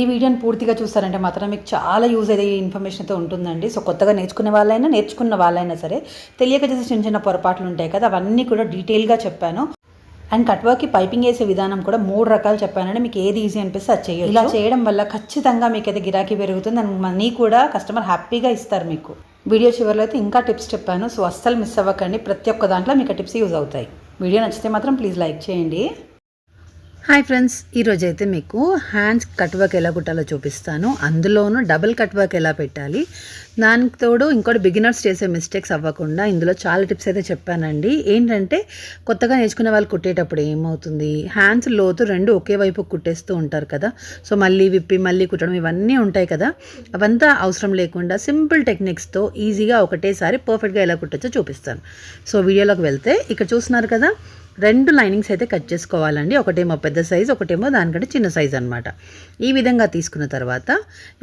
ఈ వీడియోని పూర్తిగా చూస్తారంటే మాత్రం మీకు చాలా యూజ్ అయ్యే ఈ ఇన్ఫర్మేషన్తో ఉంటుందండి. సో కొత్తగా నేర్చుకునే వాళ్ళైనా నేర్చుకున్న వాళ్ళైనా సరే తెలియక చేసే చిన్న చిన్న పొరపాట్లు ఉంటాయి కదా అవన్నీ కూడా డీటెయిల్గా చెప్పాను. అండ్ కట్వర్క్కి పైపింగ్ వేసే విధానం కూడా మూడు రకాలు చెప్పానండి. మీకు ఏది ఈజీ అనిపిస్తే అది చేయొచ్చు. ఇలా చేయడం వల్ల ఖచ్చితంగా మీకు అయితే గిరాకీ పెరుగుతుంది. అండ్ మనీ కూడా కస్టమర్ హ్యాపీగా ఇస్తారు మీకు. వీడియో చివరిలో అయితే ఇంకా టిప్స్ చెప్పాను. సో అస్సలు మిస్ అవ్వకండి. ప్రతి ఒక్క దాంట్లో మీకు టిప్స్ యూజ్ అవుతాయి. వీడియో నచ్చితే మాత్రం ప్లీజ్ లైక్ చేయండి. హాయ్ ఫ్రెండ్స్ ఈరోజు అయితే మీకు హ్యాండ్స్ కట్ వర్క్ ఎలా కుట్టాలో చూపిస్తాను. అందులోనూ డబుల్ కట్ వర్క్ ఎలా పెట్టాలి? దానికి తోడు ఇంకోటి బిగినర్స్ చేసే మిస్టేక్స్ అవ్వకుండా ఇందులో చాలా టిప్స్ అయితే చెప్పానండి. ఏంటంటే కొత్తగా నేర్చుకునే వాళ్ళు కుట్టేటప్పుడు ఏమవుతుంది? హ్యాండ్స్ లోతు రెండు ఒకే వైపు కుట్టేస్తూ ఉంటారు కదా. సో మళ్ళీ విప్పి మళ్ళీ కుట్టడం ఇవన్నీ ఉంటాయి కదా. అవంతా అవసరం లేకుండా సింపుల్ టెక్నిక్స్తో ఈజీగా ఒకటేసారి పర్ఫెక్ట్గా ఎలా కుట్టచ్చో చూపిస్తాను. సో వీడియోలోకి వెళ్తే ఇక్కడ చూస్తున్నారు కదా రెండు లైనింగ్స్ అయితే కట్ చేసుకోవాలండి. ఒకటేమో పెద్ద సైజ్ ఒకటేమో దానికంటే చిన్న సైజ్ అనమాట ఈ విధంగా తీసుకున్న తర్వాత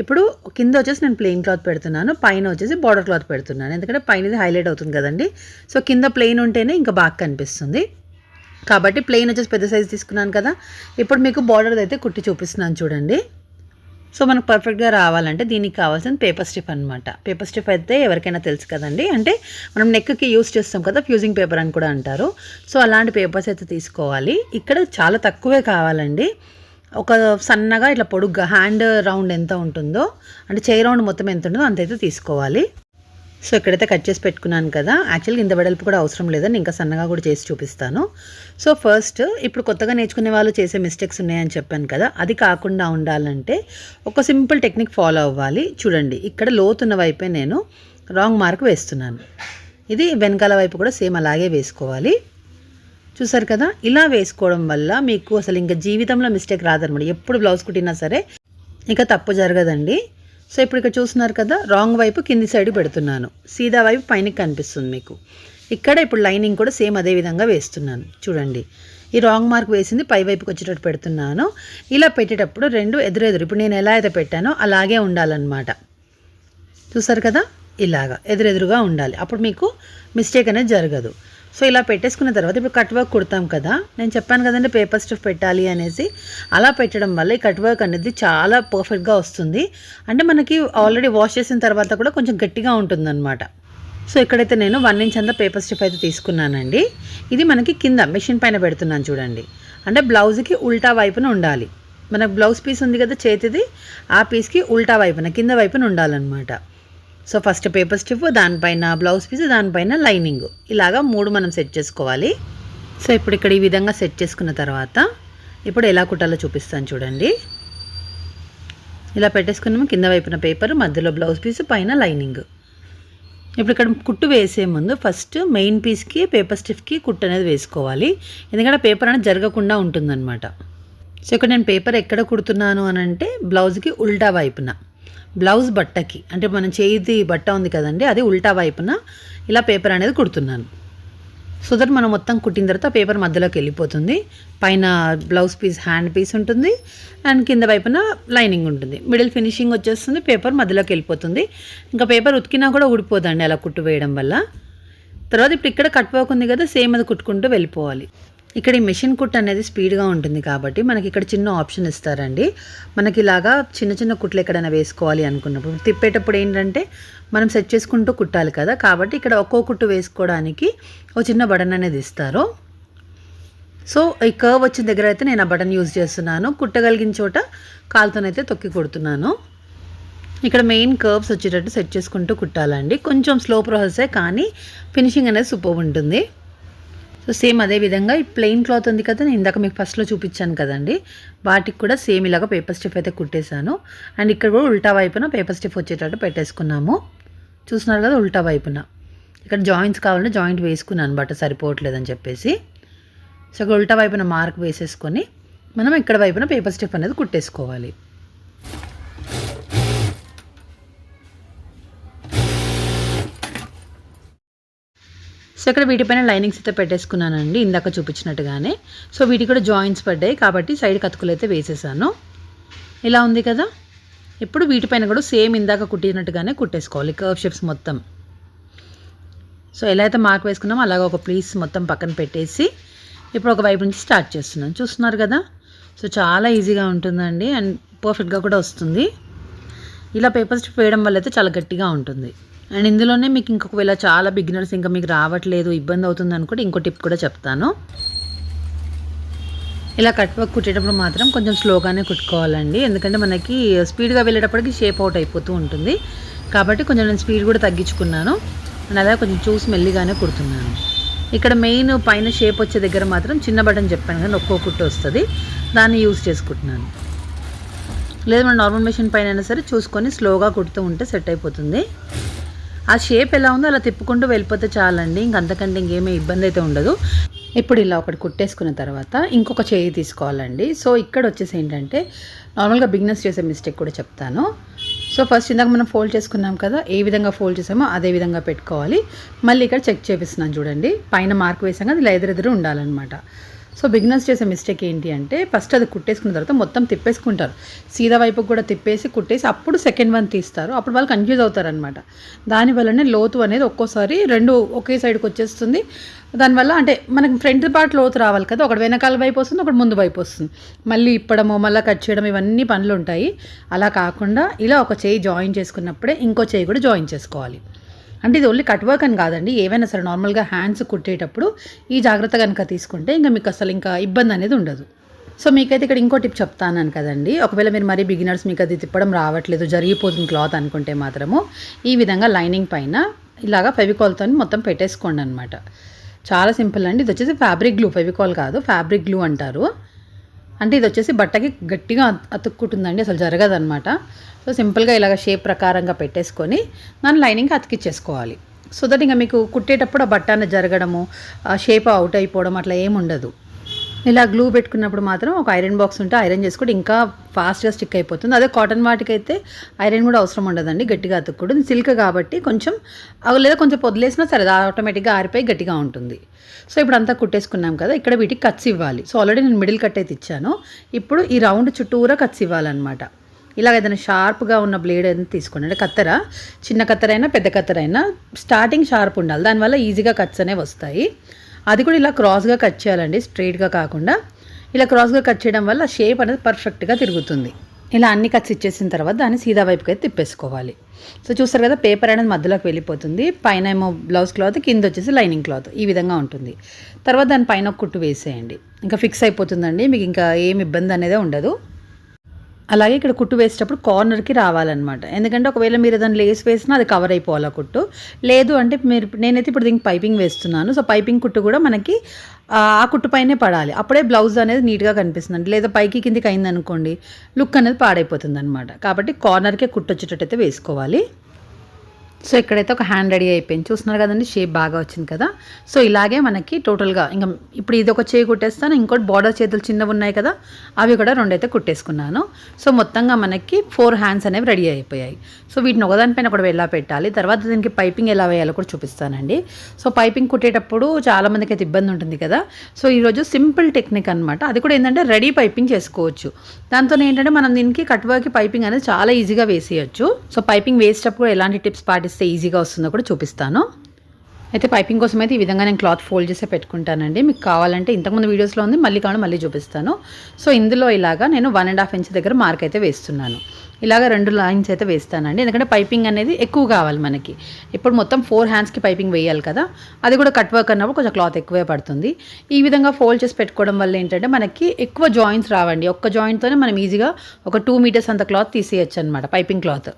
ఇప్పుడు కింద వచ్చేసి నేను ప్లెయిన్ క్లాత్ పెడుతున్నాను పైన వచ్చేసి బార్డర్ క్లాత్ పెడుతున్నాను. ఎందుకంటే పైనది హైలైట్ అవుతుంది కదండి. సో కింద ప్లెయిన్ ఉంటేనే ఇంకా బాగా కనిపిస్తుంది. కాబట్టి ప్లెయిన్ వచ్చేసి పెద్ద సైజ్ తీసుకున్నాను కదా. ఇప్పుడు మీకు బార్డర్ అయితే కుట్టి చూపిస్తున్నాను చూడండి. సో మనకు పర్ఫెక్ట్గా రావాలంటే దీనికి కావాల్సిన పేపర్ స్టిఫ్ అనమాట పేపర్ స్టిఫ్ అయితే ఎవరికైనా తెలుసు కదండి. అంటే మనం నెక్కి యూస్ చేస్తాం కదా ఫ్యూజింగ్ పేపర్ అని కూడా అంటారు. సో అలాంటి పేపర్స్ అయితే తీసుకోవాలి. ఇక్కడ చాలా తక్కువే కావాలండి. ఒక సన్నగా ఇట్లా పొడుగ్గా హ్యాండ్ రౌండ్ ఎంత ఉంటుందో అంటే చేయి రౌండ్ మొత్తం ఎంత ఉంటుందో అంతైతే తీసుకోవాలి. సో ఇక్కడైతే కట్ చేసి పెట్టుకున్నాను కదా. యాక్చువల్గా ఇంత వెడల్పు కూడా అవసరం లేదని ఇంకా సన్నగా కూడా చేసి చూపిస్తాను. సో ఫస్ట్ ఇప్పుడు కొత్తగా నేర్చుకునే వాళ్ళు చేసే మిస్టేక్స్ ఉన్నాయని చెప్పాను కదా. అది కాకుండా ఉండాలంటే ఒక సింపుల్ టెక్నిక్ ఫాలో అవ్వాలి. చూడండి ఇక్కడ లోతున్న వైపే నేను రాంగ్ మార్క్ వేస్తున్నాను. ఇది వెనకాల వైపు కూడా సేమ్ అలాగే వేసుకోవాలి. చూసారు కదా? ఇలా వేసుకోవడం వల్ల మీకు అసలు ఇంకా జీవితంలో మిస్టేక్ రాదనమాట. ఎప్పుడు బ్లౌజ్ కుట్టినా సరే ఇంకా తప్పు జరగదండి. సో ఇప్పుడు ఇక్కడ చూస్తున్నారు కదా రాంగ్ వైపు కింది సైడ్ పెడుతున్నాను. సీదా వైపు పైన కనిపిస్తుంది మీకు. ఇక్కడ ఇప్పుడు లైనింగ్ కూడా సేమ్ అదే విధంగా వేస్తున్నాను. చూడండి. ఈ రాంగ్ మార్క్ వేసింది పై వైపుకి వచ్చేటట్టు పెడుతున్నాను. ఇలా పెట్టేటప్పుడు రెండు ఎదురెదురు ఇప్పుడు నేను ఎలా అయితే పెట్టానో అలాగే ఉండాలన్నమాట. చూసారు కదా? ఇలాగా ఎదురెదురుగా ఉండాలి. అప్పుడు మీకు మిస్టేక్ అనేది జరగదు. సో ఇలా పెట్టేసుకున్న తర్వాత ఇప్పుడు కట్ వర్క్ కుడతాం కదా. నేను చెప్పాను కదండి పేపర్ స్టఫ్ పెట్టాలి అనేసి. అలా పెట్టడం వల్ల ఈ కట్ వర్క్ అనేది చాలా పర్ఫెక్ట్గా వస్తుంది. అంటే మనకి ఆల్రెడీ వాష్ చేసిన తర్వాత కూడా కొంచెం గట్టిగా ఉంటుందన్నమాట. సో ఇక్కడైతే నేను వన్ ఇంచ్ అంతా పేపర్ స్టిఫ్ అయితే తీసుకున్నానండి. ఇది మనకి కింద మిషన్ పైన పెడుతున్నాను చూడండి. అంటే బ్లౌజ్కి ఉల్టా వైపున ఉండాలి. మనకు బ్లౌజ్ పీస్ ఉంది కదా చేతిది ఆ పీస్కి ఉల్టా వైపున కింద వైపున ఉండాలన్నమాట. సో ఫస్ట్ పేపర్ స్టిఫ్ దానిపైన బ్లౌజ్ పీస్ దానిపైన లైనింగ్. ఇలాగా మూడు మనం సెట్ చేసుకోవాలి. సో ఇప్పుడు ఇక్కడ ఈ విధంగా సెట్ చేసుకున్న తర్వాత ఇప్పుడు ఎలా కుట్టాలో చూపిస్తాను చూడండి. ఇలా పెట్టేసుకున్నాము. కింద వైపున పేపర్ మధ్యలో బ్లౌజ్ పీస్ పైన లైనింగ్. ఇప్పుడు ఇక్కడ కుట్టు వేసే ముందు ఫస్ట్ మెయిన్ పీస్కి పేపర్ స్టిఫ్కి కుట్టు అనేది వేసుకోవాలి. ఎందుకంటే పేపర్ అనేది జరగకుండా ఉంటుందన్నమాట. సో ఇక్కడ నేను పేపర్ ఎక్కడ కుడుతున్నాను అని అంటే బ్లౌజ్కి ఉల్టా వైపున. బ్లౌజ్ బట్టకి అంటే మనం చేతి బట్ట ఉంది కదండి అది ఉల్టా వైపున ఇలా పేపర్ అనేది కుడుతున్నాను. సో దట్ మనం మొత్తం కుట్టిన తర్వాత పేపర్ మధ్యలోకి వెళ్ళిపోతుంది. పైన బ్లౌజ్ పీస్ హ్యాండ్ పీస్ ఉంటుంది. అండ్ కింద వైపున లైనింగ్ ఉంటుంది. మిడిల్ ఫినిషింగ్ వచ్చేస్తుంది పేపర్ మధ్యలోకి వెళ్ళిపోతుంది. ఇంకా పేపర్ ఉతికినా కూడా ఊడిపోదండి అలా కుట్టు వేయడం వల్ల. తర్వాత ఇప్పుడు ఇక్కడ కట్ ఉంది కదా సేమ్ అది కుట్టుకుంటూ వెళ్ళిపోవాలి. ఇక్కడ ఈ మెషిన్ కుట్ అనేది స్పీడ్గా ఉంటుంది కాబట్టి మనకి ఇక్కడ చిన్న ఆప్షన్ ఇస్తారండి. మనకి ఇలాగా చిన్న చిన్న కుట్లు ఎక్కడైనా వేసుకోవాలి అనుకున్నప్పుడు తిప్పేటప్పుడు ఏంటంటే మనం సెట్ చేసుకుంటూ కుట్టాలి కదా. కాబట్టి ఇక్కడ ఒక్కో కుట్టు వేసుకోవడానికి ఒక చిన్న బటన్ అనేది ఇస్తారు. సో ఈ కర్వ్ వచ్చిన దగ్గర అయితే నేను ఆ బటన్ యూజ్ చేస్తున్నాను. కుట్టగలిగిన చోట కాలుతోనైతే తొక్కి కుడుతున్నాను. ఇక్కడ మెయిన్ కర్వ్స్ వచ్చేటట్టు సెట్ చేసుకుంటూ కుట్టాలండి. కొంచెం స్లో ప్రాసెసే కానీ ఫినిషింగ్ అనేది సూపర్ ఉంటుంది. సో సేమ్ అదే విధంగా ఈ ప్లెయిన్ క్లాత్ ఉంది కదా నేను ఇందాక మీకు ఫస్ట్లో చూపించాను కదండి. వాటికి కూడా సేమ్ ఇలాగ పేపర్ స్టిఫ్ అయితే కుట్టేశాను. అండ్ ఇక్కడ కూడా ఉల్టా వైపున పేపర్ స్టిఫ్ వచ్చేటట్టు పెట్టేసుకున్నాము. చూస్తున్నారు కదా ఉల్టా వైపున. ఇక్కడ జాయింట్స్ కావాలంటే జాయింట్ వేసుకున్నాను అనమాట సరిపోవట్లేదని చెప్పేసి. సో ఇక్కడ ఉల్టా వైపున మార్క్ వేసేసుకొని మనం ఇక్కడ వైపున పేపర్ స్టిఫ్ అనేది కుట్టేసుకోవాలి. సో ఇక్కడ వీటిపైన లైనింగ్స్ అయితే పెట్టేసుకున్నానండి ఇందాక చూపించినట్టుగానే. సో వీటికి కూడా జాయింట్స్ పడ్డాయి కాబట్టి సైడ్ కతుకులు అయితే వేసేసాను. ఇలా ఉంది కదా? ఇప్పుడు వీటిపైన కూడా సేమ్ ఇందాక కుట్టినట్టుగానే కుట్టేసుకోవాలి కర్వ్ షేప్స్ మొత్తం. సో ఎలా అయితే మార్క్ వేసుకున్నామో అలాగ ఒక ప్లీస్ మొత్తం పక్కన పెట్టేసి ఇప్పుడు ఒక వైపు నుంచి స్టార్ట్ చేస్తున్నాను. చూస్తున్నారు కదా? సో చాలా ఈజీగా ఉంటుందండి అండ్ పర్ఫెక్ట్గా కూడా వస్తుంది. ఇలా పేపర్ వేయడం వల్ల అయితే చాలా గట్టిగా ఉంటుంది. అండ్ ఇందులోనే మీకు ఇంకొకవేళ చాలా బిగినర్స్ ఇంకా మీకు రావట్లేదు ఇబ్బంది అవుతుంది అనుకుంటే ఇంకో టిప్ కూడా చెప్తాను. ఇలా కట్ వర్క్ కుట్టేటప్పుడు మాత్రం కొంచెం స్లోగానే కుట్టుకోవాలండి. ఎందుకంటే మనకి స్పీడ్గా వెళ్ళేటప్పటికి షేప్ అవుట్ అయిపోతూ ఉంటుంది. కాబట్టి కొంచెం నేను స్పీడ్ కూడా తగ్గించుకున్నాను. అండ్ అలాగే కొంచెం చూసి మెల్లిగానే కుడుతున్నాను. ఇక్కడ మెయిన్ పైన షేప్ వచ్చే దగ్గర మాత్రం చిన్న బటన్ చెప్పాను కానీ ఒక్కో కుట్టు వస్తుంది. దాన్ని యూస్ చేసుకుంటున్నాను లేదు మన నార్మల్ మెషిన్ పైన అయినా సరే చూసుకొని స్లోగా కుడుతూ ఉంటే సెట్ అయిపోతుంది. ఆ షేప్ ఎలా ఉందో అలా తిప్పుకుంటూ వెళ్ళిపోతే చాలండి. ఇంకంతకంటే ఇంకేమీ ఇబ్బంది అయితే ఉండదు. ఇప్పుడు ఇలా ఒకటి కుట్టేసుకున్న తర్వాత ఇంకొక చేయి తీసుకోవాలండి. సో ఇక్కడ వచ్చేసి ఏంటంటే నార్మల్గా బిగినర్స్ చేసే మిస్టేక్ కూడా చెప్తాను. సో ఫస్ట్ ఇందాక మనం ఫోల్డ్ చేసుకున్నాం కదా ఏ విధంగా ఫోల్డ్ చేసామో అదే విధంగా పెట్టుకోవాలి. మళ్ళీ ఇక్కడ చెక్ చేపిస్తున్నాను చూడండి. పైన మార్క్ వేసాం కదా ఇలా ఎదురెదురు ఉండాలన్నమాట. సో బిగినర్స్ చేసే మిస్టేక్ ఏంటి అంటే ఫస్ట్ అది కుట్టేసుకున్న తర్వాత మొత్తం తిప్పేసుకుంటారు. సీదా వైపుకి కూడా తిప్పేసి కుట్టేసి అప్పుడు సెకండ్ వన్ తీస్తారు. అప్పుడు వాళ్ళు కన్ఫ్యూజ్ అవుతారనమాట దానివల్లనే లోతు అనేది ఒక్కోసారి రెండు ఒకే సైడ్కి వచ్చేస్తుంది. దానివల్ల అంటే మనకి ఫ్రంట్ పార్ట్ లోతు రావాలి కదా ఒకటి వెనకాల వైపు వస్తుంది ఒకటి ముందు వైపు వస్తుంది. మళ్ళీ ఇప్పడము మళ్ళీ కట్ చేయడం ఇవన్నీ పనులు ఉంటాయి అలా కాకుండా ఇలా ఒక చేయి జాయిన్ చేసుకున్నప్పుడే ఇంకో చేయి కూడా జాయిన్ చేసుకోవాలి. అంటే ఇది ఓన్లీ కట్ వర్క్ అని కాదండి. ఏవైనా సరే నార్మల్గా హ్యాండ్స్ కుట్టేటప్పుడు ఈ జాగ్రత్త కనుక తీసుకుంటే ఇంకా మీకు అసలు ఇంకా ఇబ్బంది అనేది ఉండదు. సో మీకైతే ఇక్కడ ఇంకో టిప్ చెప్తాను కదండి. ఒకవేళ మీరు మరీ బిగినర్స్ మీకు అది తిప్పడం రావట్లేదు జరిగిపోతుంది క్లాత్ అనుకుంటే మాత్రము ఈ విధంగా లైనింగ్ పైన ఇలాగా ఫెవికాల్తో మొత్తం పెట్టేసుకోండి అనమాట చాలా సింపుల్ అండి. ఇది వచ్చేసి ఫ్యాబ్రిక్ గ్లూ ఫెవికాల్ కాదు ఫ్యాబ్రిక్ గ్లూ అంటారు. అంటే ఇది వచ్చేసి బట్టకి గట్టిగా అతుక్కుంటుందండి అసలు జరగదనమాట సో సింపుల్గా ఇలాగ షేప్ ప్రకారంగా పెట్టేసుకొని దాని లైనింగ్ అతికిచ్చేసుకోవాలి. సో దట్ ఇంకా మీకు కుట్టేటప్పుడు ఆ బట్ట జరగడము ఆ షేప్ అవుట్ అయిపోవడం అట్లా ఏముండదు. ఇలా గ్లూ పెట్టుకున్నప్పుడు మాత్రం ఒక ఐరన్ బాక్స్ ఉంటే ఐరన్ చేసుకుంటే ఇంకా ఫాస్ట్గా స్టిక్ అయిపోతుంది. అదే కాటన్ వాటికి అయితే ఐరన్ కూడా అవసరం ఉండదండి గట్టిగా అతుక్కుడు సిల్క్ కాబట్టి కొంచెం అవి లేదా కొంచెం పొదిలేసినా సరే అది ఆటోమేటిక్గా ఆరిపోయి గట్టిగా ఉంటుంది. సో ఇప్పుడు అంతా కుట్టేసుకున్నాం కదా ఇక్కడ వీటికి కట్స్ ఇవ్వాలి. సో ఆల్రెడీ నేను మిడిల్ కట్ అయితే ఇచ్చాను ఇప్పుడు ఈ రౌండ్ చుట్టూరా కట్స్ ఇవ్వాలన్నమాట. ఇలాగ ఏదైనా షార్ప్గా ఉన్న బ్లేడ్ ఏదైనా తీసుకోండి. అంటే కత్తెర చిన్న కత్తెరైనా పెద్ద కత్తెరైనా స్టార్టింగ్ షార్ప్ ఉండాలి. దానివల్ల ఈజీగా కట్స్ అనేవి వస్తాయి. అది కూడా ఇలా క్రాస్గా కట్ చేయాలండి స్ట్రైట్గా కాకుండా. ఇలా క్రాస్గా కట్ చేయడం వల్ల షేప్ అనేది పర్ఫెక్ట్గా తిరుగుతుంది. ఇలా అన్ని కట్స్ ఇచ్చేసిన తర్వాత దాన్ని సీదా వైపుకి అయితే తిప్పేసుకోవాలి. సో చూస్తారు కదా పేపర్ అనేది మధ్యలోకి వెళ్ళిపోతుంది. పైన ఏమో బ్లౌజ్ క్లాత్ కింద వచ్చేసి లైనింగ్ క్లాత్ ఈ విధంగా ఉంటుంది. తర్వాత దాని పైన ఒక కుట్టు వేసేయండి. ఇంకా ఫిక్స్ అయిపోతుందండి. మీకు ఇంకా ఏం ఇబ్బంది అనేది ఉండదు. అలాగే ఇక్కడ కుట్టు వేసేటప్పుడు కార్నర్కి రావాలన్నమాట. ఎందుకంటే ఒకవేళ మీరు దాన్ని లేస్ వేసినా అది కవర్ అయిపోవాలి కుట్టు. లేదు అంటే మీరు నేనైతే ఇప్పుడు దీనికి పైపింగ్ వేస్తున్నాను. సో పైపింగ్ కుట్టు కూడా మనకి ఆ కుట్టు పైనే పడాలి. అప్పుడే బ్లౌజ్ అనేది నీట్గా కనిపిస్తుంది లేదా పైకి కిందికి అయిందనుకోండి లుక్ అనేది పాడైపోతుంది అనమాట కాబట్టి కార్నర్కే కుట్టు వచ్చేటట్టయితే వేసుకోవాలి. సో ఇక్కడైతే ఒక హ్యాండ్ రెడీ అయిపోయింది. చూస్తున్నారు కదండి షేప్ బాగా వచ్చింది కదా. సో ఇలాగే మనకి టోటల్గా ఇంకా ఇప్పుడు ఇది ఒక చేయి కుట్టేస్తాను ఇంకోటి బార్డర్ చేతులు చిన్నవి ఉన్నాయి కదా అవి కూడా రెండైతే కుట్టేసుకున్నాను. సో మొత్తంగా మనకి ఫోర్ హ్యాండ్స్ అనేవి రెడీ అయిపోయాయి. సో వీటిని ఒకదానిపైన కూడా ఎలా పెట్టాలి తర్వాత దీనికి పైపింగ్ ఎలా వేయాలో కూడా చూపిస్తానండి. సో పైపింగ్ కుట్టేటప్పుడు చాలామందికి అయితే ఇబ్బంది ఉంటుంది కదా. సో ఈరోజు సింపుల్ టెక్నిక్ అనమాట అది కూడా ఏంటంటే రెడీ పైపింగ్ చేసుకోవచ్చు. దాంతో ఏంటంటే మనం దీనికి కట్వర్కి పైపింగ్ అనేది చాలా ఈజీగా వేసేయచ్చు. సో పైపింగ్ వేసేటప్పుడు ఎలాంటి టిప్స్ పాటిస్తాం ఈజీగా వస్తుందో కూడా చూపిస్తాను. అయితే పైపింగ్ కోసం అయితే ఈ విధంగా నేను క్లాత్ ఫోల్డ్ చేసే పెట్టుకుంటానండి. మీకు కావాలంటే ఇంతకుముందు వీడియోస్లో ఉంది మళ్ళీ కావాలి మళ్ళీ చూపిస్తాను. సో ఇందులో ఇలాగా నేను వన్ అండ్ హాఫ్ ఇంచ్ దగ్గర మార్క్ అయితే వేస్తున్నాను. ఇలాగ రెండు లైన్స్ అయితే వేస్తానండి. ఎందుకంటే పైపింగ్ అనేది ఎక్కువ కావాలి మనకి. ఇప్పుడు మొత్తం ఫోర్ హ్యాండ్స్కి పైపింగ్ వేయాలి కదా. అది కూడా కట్ వర్క్ అన్నప్పుడు కొంచెం క్లాత్ ఎక్కువే పడుతుంది. ఈ విధంగా ఫోల్డ్ చేసి పెట్టుకోవడం వల్ల ఏంటంటే మనకి ఎక్కువ జాయింట్స్ రావండి. ఒక్క జాయింట్తోనే మనం ఈజీగా ఒక టూ మీటర్స్ అంత క్లాత్ తీసేయచ్చు అనమాట పైపింగ్ క్లాత్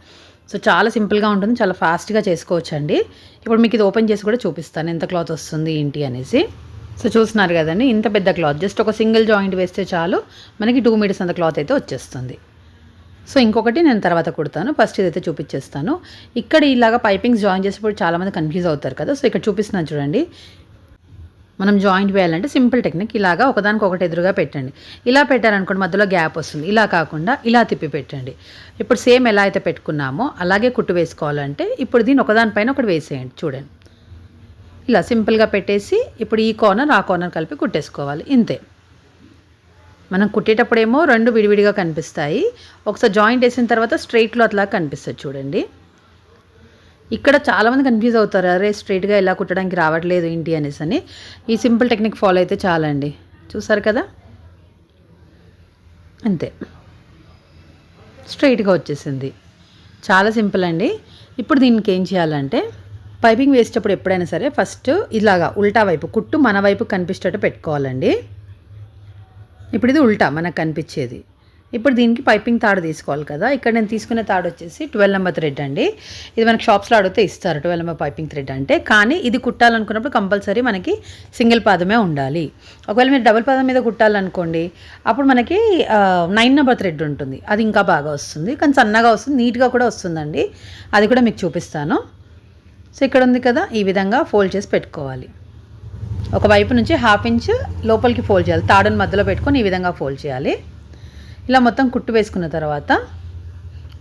సో చాలా సింపుల్గా ఉంటుంది. చాలా ఫాస్ట్గా చేసుకోవచ్చండి. ఇప్పుడు మీకు ఇది ఓపెన్ చేసి కూడా చూపిస్తాను. ఎంత క్లాత్ వస్తుంది ఏంటి అనేసి. సో చూస్తున్నారు కదండి ఇంత పెద్ద క్లాత్. జస్ట్ ఒక సింగిల్ జాయింట్ వేస్తే చాలు. మనకి టూ మీటర్స్ అంత క్లాత్ అయితే వచ్చేస్తుంది. సో ఇంకొకటి నేను తర్వాత కుడతాను. ఫస్ట్ ఇదైతే చూపించేస్తాను. ఇక్కడ ఇలాగా పైపింగ్స్ జాయిన్ చేసేప్పుడు చాలామంది కన్ఫ్యూజ్ అవుతారు కదా. సో ఇక్కడ చూపిస్తున్నాను చూడండి. మనం జాయింట్ వేయాలంటే సింపుల్ టెక్నిక్. ఇలాగా ఒకదానికి ఒకటి ఎదురుగా పెట్టండి. ఇలా పెట్టారనుకోండి మధ్యలో గ్యాప్ వస్తుంది. ఇలా కాకుండా ఇలా తిప్పి పెట్టండి. ఇప్పుడు సేమ్ ఎలా అయితే పెట్టుకున్నామో అలాగే కుట్టు వేసుకోవాలంటే ఇప్పుడు దీన్ని ఒకదానిపైన ఒకటి వేసేయండి. చూడండి. ఇలా సింపుల్గా పెట్టేసి ఇప్పుడు ఈ కార్నర్ ఆ కార్నర్ కలిపి కుట్టేసుకోవాలి. ఇంతే. మనం కుట్టేటప్పుడేమో రెండు విడివిడిగా కనిపిస్తాయి. ఒకసారి జాయింట్ వేసిన తర్వాత స్ట్రెయిట్లో అట్లా కనిపిస్తుంది. చూడండి. ఇక్కడ చాలామంది కన్ఫ్యూజ్ అవుతారు. అరే స్ట్రైట్గా ఇలా కుట్టడానికి రావట్లేదు ఏంటి అనేసి అని. ఈ సింపుల్ టెక్నిక్ ఫాలో అయితే చాలండి. చూసారు కదా? అంతే. స్ట్రైట్గా వచ్చేసింది. చాలా సింపుల్ అండి. ఇప్పుడు దీనికి ఏం చేయాలంటే పైపింగ్ వేసేటప్పుడు ఎప్పుడైనా సరే ఫస్ట్ ఇలాగా ఉల్టా వైపు కుట్టు మన వైపు కనిపించేటట్టు పెట్టుకోవాలండి. ఇప్పుడు ఇది ఉల్టా మనకు కనిపించేది. ఇప్పుడు దీనికి పైపింగ్ తాడు తీసుకోవాలి కదా. ఇక్కడ నేను తీసుకునే తాడు వచ్చేసి ట్వెల్వ్ నెంబర్ థ్రెడ్ అండి. ఇది మనకి షాప్స్లో అడిగితే ఇస్తారు ట్వెల్వ్ నెంబర్ పైపింగ్ థ్రెడ్ అంటే. కానీ ఇది కుట్టాలనుకున్నప్పుడు కంపల్సరీ మనకి సింగిల్ పాదమే ఉండాలి. ఒకవేళ మీరు డబుల్ పాదం మీద కుట్టాలనుకోండి అప్పుడు మనకి నైన్ నెంబర్ థ్రెడ్ ఉంటుంది. అది ఇంకా బాగా వస్తుంది. కానీ సన్నగా వస్తుంది నీట్గా కూడా వస్తుందండి. అది కూడా మీకు చూపిస్తాను. సో ఇక్కడ ఉంది కదా ఈ విధంగా ఫోల్డ్ చేసి పెట్టుకోవాలి. ఒక వైపు నుంచి హాఫ్ ఇంచ్ లోపలికి ఫోల్డ్ చేయాలి. తాడుని మధ్యలో పెట్టుకొని ఈ విధంగా ఫోల్డ్ చేయాలి. ఇలా మొత్తం కుట్టు వేసుకున్న తర్వాత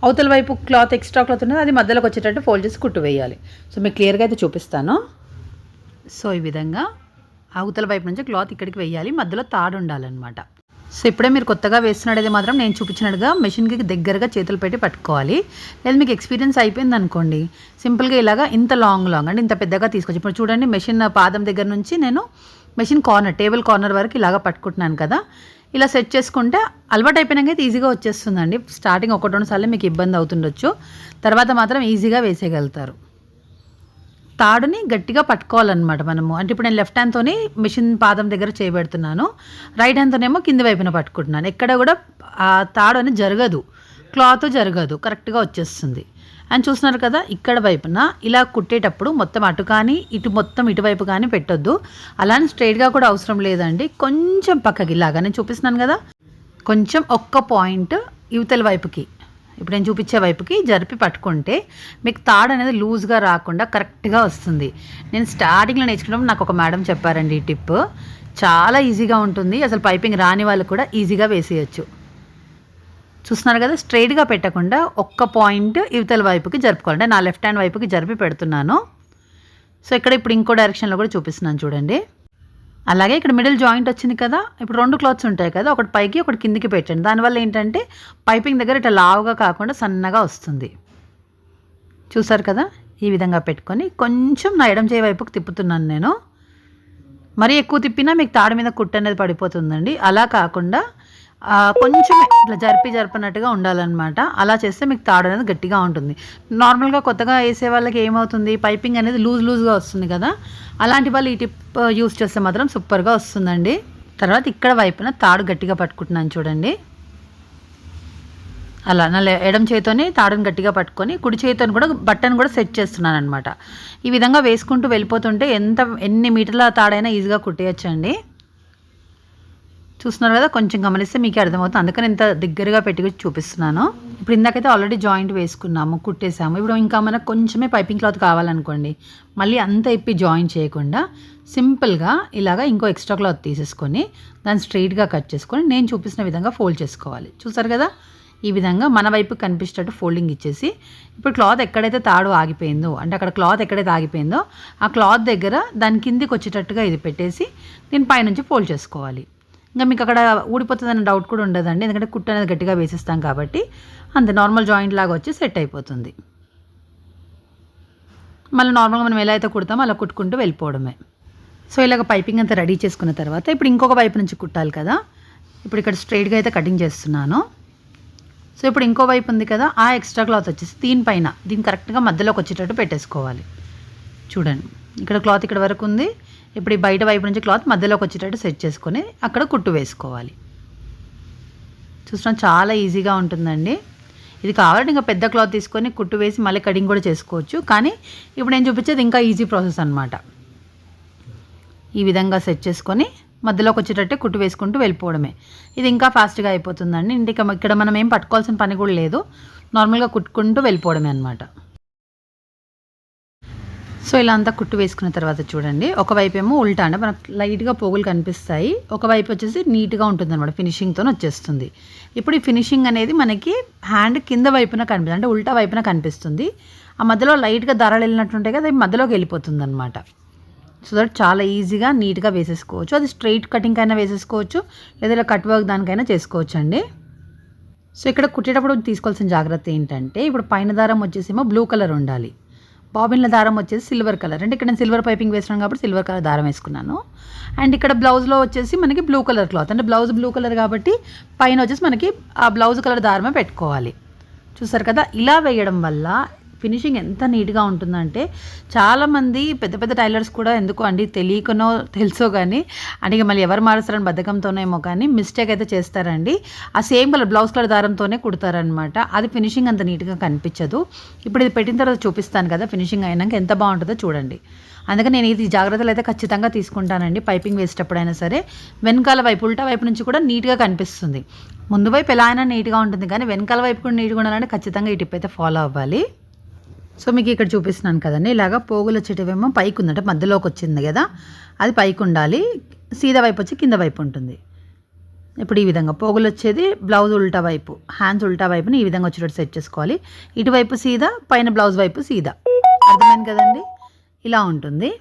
అవతల వైపు క్లాత్ ఎక్స్ట్రా క్లాత్ ఉన్నది అది మధ్యలోకి వచ్చేటట్టు ఫోల్డ్ చేసి కుట్టు వేయాలి. సో మీకు క్లియర్గా అయితే చూపిస్తాను. సో ఈ విధంగా అవతల వైపు నుంచి క్లాత్ ఇక్కడికి వేయాలి. మధ్యలో తాడు ఉండాలన్నమాట. సో ఇప్పుడే మీరు కొత్తగా వేస్తున్నది మాత్రం నేను చూపించినట్టుగా మెషిన్కి దగ్గరగా చేతులు పెట్టి పట్టుకోవాలి. లేదా మీకు ఎక్స్పీరియన్స్ అయిపోయింది అనుకోండి సింపుల్గా ఇలాగా ఇంత లాంగ్ లాంగ్ అంటే ఇంత పెద్దగా తీసుకొచ్చి ఇప్పుడు చూడండి మెషిన్ పాదం దగ్గర నుంచి నేను మెషిన్ కార్నర్ టేబుల్ కార్నర్ వరకు ఇలాగా పట్టుకుంటున్నాను కదా. ఇలా సెట్ చేసుకుంటే అలవాటు అయిపోయినాక ఈజీగా వచ్చేస్తుందండి. స్టార్టింగ్ ఒకటి రెండు సార్లు మీకు ఇబ్బంది అవుతుండొచ్చు. తర్వాత మాత్రం ఈజీగా వేసేయగలుగుతారు. తాడుని గట్టిగా పట్టుకోవాలన్నమాట మనము. అంటే ఇప్పుడు నేను లెఫ్ట్ హ్యాండ్తోని మిషన్ పాదం దగ్గర చేయబెడుతున్నాను. రైట్ హ్యాండ్తోనేమో కింది వైపున పట్టుకుంటున్నాను. ఎక్కడ కూడా ఆ తాడు అనేది జరగదు. క్లాత్ జరగదు. కరెక్ట్గా వచ్చేస్తుంది. అండ్ చూస్తున్నారు కదా ఇక్కడ వైపున ఇలా కుట్టేటప్పుడు మొత్తం అటు కానీ ఇటు మొత్తం ఇటువైపు కానీ పెట్టొద్దు. అలానే స్ట్రైట్గా కూడా అవసరం లేదండి. కొంచెం పక్కకి ఇలాగా నేను చూపిస్తున్నాను కదా. కొంచెం ఒక్క పాయింట్ యువతల వైపుకి ఇప్పుడు నేను చూపించే వైపుకి జరిపి పట్టుకుంటే మీకు తాడు అనేది లూజ్గా రాకుండా కరెక్ట్గా వస్తుంది. నేను స్టార్టింగ్లో నేర్చుకున్నప్పుడు నాకు ఒక మేడం చెప్పారండి ఈ టిప్ చాలా ఈజీగా ఉంటుంది. అసలు పైపింగ్ రాని వాళ్ళు కూడా ఈజీగా వేసేయచ్చు. చూస్తున్నారు కదా స్ట్రైట్గా పెట్టకుండా ఒక్క పాయింట్ ఇవతల వైపుకి జరుపుకోవాలి అంటే నా లెఫ్ట్ హ్యాండ్ వైపుకి జరిపి పెడుతున్నాను. సో ఇక్కడ ఇప్పుడు ఇంకో డైరెక్షన్లో కూడా చూపిస్తున్నాను చూడండి. అలాగే ఇక్కడ మిడిల్ జాయింట్ వచ్చింది కదా ఇప్పుడు రెండు క్లాత్స్ ఉంటాయి కదా ఒకటి పైకి ఒకటి కిందికి పెట్టండి. దానివల్ల ఏంటంటే పైపింగ్ దగ్గర ఇట్లా లావుగా కాకుండా సన్నగా వస్తుంది. చూసారు కదా ఈ విధంగా పెట్టుకొని కొంచెం నా ఎడం చేయి వైపుకి తిప్పుతున్నాను నేను. మరీ ఎక్కువ తిప్పినా మీకు తాడు మీద కుట్టు అనేది పడిపోతుందండి. అలా కాకుండా కొంచెం ఇట్లా జరిపి జరపనట్టుగా ఉండాలన్నమాట. అలా చేస్తే మీకు తాడు అనేది గట్టిగా ఉంటుంది. నార్మల్గా కొత్తగా వేసే వాళ్ళకి ఏమవుతుంది? పైపింగ్ అనేది లూజ్ లూజ్గా వస్తుంది కదా? అలాంటి వాళ్ళు ఈ టిప్ యూస్ చేస్తే మాత్రం సూపర్గా వస్తుందండి. తర్వాత ఇక్కడ వైపున తాడు గట్టిగా పట్టుకుంటున్నాను చూడండి. అలా నా ఎడం చేతితోని తాడుని గట్టిగా పట్టుకొని కుడి చేతితో కూడా బట్టను కూడా సెట్ చేస్తున్నాను అనమాట ఈ విధంగా వేసుకుంటూ వెళ్ళిపోతుంటే ఎంత ఎన్ని మీటర్ల తాడైనా ఈజీగా కుట్టేయచ్చండి. చూస్తున్నారు కదా కొంచెం గమనిస్తే మీకు అర్థమవుతుంది. అందుకని ఇంత దగ్గరగా పెట్టి చూపిస్తున్నాను. ఇప్పుడు ఇందాకైతే ఆల్రెడీ జాయింట్ వేసుకున్నాము కుట్టేసాము. ఇప్పుడు ఇంకా మనకు కొంచెమే పైపింగ్ క్లాత్ కావాలనుకోండి మళ్ళీ అంత ఇప్పి జాయిన్ చేయకుండా సింపుల్గా ఇలాగా ఇంకో ఎక్స్ట్రా క్లాత్ తీసేసుకొని దాన్ని స్ట్రైట్గా కట్ చేసుకొని నేను చూపిస్తున్న విధంగా ఫోల్డ్ చేసుకోవాలి. చూసారు కదా? ఈ విధంగా మన వైపు కనిపించేటట్టు ఫోల్డింగ్ ఇచ్చేసి ఇప్పుడు క్లాత్ ఎక్కడైతే తాడు ఆగిపోయిందో అంటే అక్కడ క్లాత్ ఎక్కడైతే ఆగిపోయిందో ఆ క్లాత్ దగ్గర దాని కిందికి వచ్చేటట్టుగా ఇది పెట్టేసి దీని పైనుంచి ఫోల్డ్ చేసుకోవాలి. ఇంకా మీకు అక్కడ ఊడిపోతుందనే డౌట్ కూడా ఉండదండి. ఎందుకంటే కుట్టు అనేది గట్టిగా వేసిస్తాం కాబట్టి అంత నార్మల్ జాయింట్ లాగా వచ్చి సెట్ అయిపోతుంది. మళ్ళీ నార్మల్గా మనం ఎలా అయితే కుడతామో అలా కుట్టుకుంటూ వెళ్ళిపోవడమే. సో ఇలాగ పైపింగ్ అంతా రెడీ చేసుకున్న తర్వాత ఇప్పుడు ఇంకొక వైపు నుంచి కుట్టాలి కదా. ఇప్పుడు ఇక్కడ స్ట్రైట్గా అయితే కటింగ్ చేస్తున్నాను. సో ఇప్పుడు ఇంకో వైపు ఉంది కదా ఆ ఎక్స్ట్రా క్లాత్ వచ్చేసి దీనిపైన దీన్ని కరెక్ట్గా మధ్యలోకి వచ్చేటట్టు పెట్టేసుకోవాలి. చూడండి. ఇక్కడ క్లాత్ ఇక్కడ వరకు ఉంది. ఇప్పుడు ఈ బయట వైపు నుంచి క్లాత్ మధ్యలోకి వచ్చేటట్టు సెట్ చేసుకొని అక్కడ కుట్టు వేసుకోవాలి. చూసినా చాలా ఈజీగా ఉంటుందండి. ఇది కావాలంటే ఇంకా పెద్ద క్లాత్ తీసుకొని కుట్టు వేసి మళ్ళీ కటింగ్ కూడా చేసుకోవచ్చు. కానీ ఇప్పుడు నేను చూపించేది ఇంకా ఈజీ ప్రాసెస్ అనమాట ఈ విధంగా సెట్ చేసుకొని మధ్యలోకి వచ్చేటట్టే కుట్టు వేసుకుంటూ వెళ్ళిపోవడమే. ఇది ఇంకా ఫాస్ట్గా అయిపోతుందండి. ఇంటికి ఇక్కడ మనం ఏం పట్టుకోవాల్సిన పని కూడా లేదు. నార్మల్గా కుట్టుకుంటూ వెళ్ళిపోవడమే అనమాట సో ఇలా అంతా కుట్టు వేసుకున్న తర్వాత చూడండి. ఒకవైపు ఏమో ఉల్టా అంటే మనకు లైట్గా పోగులు కనిపిస్తాయి. ఒకవైపు వచ్చేసి నీట్గా ఉంటుంది అనమాట ఫినిషింగ్తో వచ్చేస్తుంది. ఇప్పుడు ఈ ఫినిషింగ్ అనేది మనకి హ్యాండ్ కింద వైపున కనిపిస్తుంది. అంటే ఉల్టా వైపున కనిపిస్తుంది. ఆ మధ్యలో లైట్గా ధరలు వెళ్ళినట్టుంటాయి కదా అది మధ్యలోకి వెళ్ళిపోతుంది అనమాట సో దట్ చాలా ఈజీగా నీట్గా వేసేసుకోవచ్చు. అది స్ట్రైట్ కటింగ్ అయినా వేసేసుకోవచ్చు. లేదా ఇలా కట్ వర్క్ దానికైనా చేసుకోవచ్చు అండి సో ఇక్కడ కుట్టేటప్పుడు తీసుకోవాల్సిన జాగ్రత్త ఏంటంటే ఇప్పుడు పైన దారం వచ్చేసేమో బ్లూ కలర్ ఉండాలి. బాబిన్ల దారం వచ్చేసి సిల్వర్ కలర్. అంటే ఇక్కడ నేను సిల్వర్ పైపింగ్ వేసినాను కాబట్టి సిల్వర్ కలర్ దారం వేసుకున్నాను. అండ్ ఇక్కడ బ్లౌజ్లో వచ్చేసి మనకి బ్లూ కలర్ క్లాత్. అంటే బ్లౌజ్ బ్లూ కలర్ కాబట్టి పైన వచ్చేసి మనకి ఆ బ్లౌజ్ కలర్ దారమే పెట్టుకోవాలి. చూసారు కదా? ఇలా వేయడం వల్ల ఫినిషింగ్ ఎంత నీట్గా ఉంటుందంటే చాలామంది పెద్ద పెద్ద టైలర్స్ కూడా ఎందుకు అండి తెలియకనో తెలుసో కానీ అంటే మళ్ళీ ఎవరు మారుస్తారని బద్ధకంతోనేమో కానీ మిస్టేక్ అయితే చేస్తారండి. ఆ సేమ్ కలర్ బ్లౌజ్ కలర్ దారంతోనే కుడతారనమాట అది ఫినిషింగ్ అంత నీట్గా కనిపించదు. ఇప్పుడు ఇది పెట్టిన తర్వాత చూపిస్తాను కదా ఫినిషింగ్ అయినాక ఎంత బాగుంటుందో చూడండి. అందుకని నేను ఇది జాగ్రత్తలు అయితే ఖచ్చితంగా తీసుకుంటానండి పైపింగ్ వేసేటప్పుడైనా సరే. వెనకాల వైపు ఉల్టా వైపు నుంచి కూడా నీట్గా కనిపిస్తుంది. ముందు వైపు ఎలా అయినా నీట్గా ఉంటుంది కానీ వెనకాల వైపు కూడా నీట్గా ఉండాలంటే ఖచ్చితంగా ఈ టిప్ అయితే ఫాలో అవ్వాలి. సో మీకు ఇక్కడ చూపిస్తున్నాను కదండి. ఇలాగ పోగులు చెటువేమో పైకి ఉందంటే మధ్యలోకి వచ్చింది కదా. అది పైకి ఉండాలి సీదా వైపు వచ్చి కింద వైపు ఉంటుంది. ఇప్పుడు ఈ విధంగా పోగులు వచ్చేది బ్లౌజ్ ఉల్టా వైపు హ్యాండ్స్ ఉల్టా వైపుని ఈ విధంగా వచ్చేటట్టు సెట్ చేసుకోవాలి. ఇటువైపు సీదా పైన బ్లౌజ్ వైపు సీదా. అర్థమైంది కదండి? ఇలా ఉంటుంది.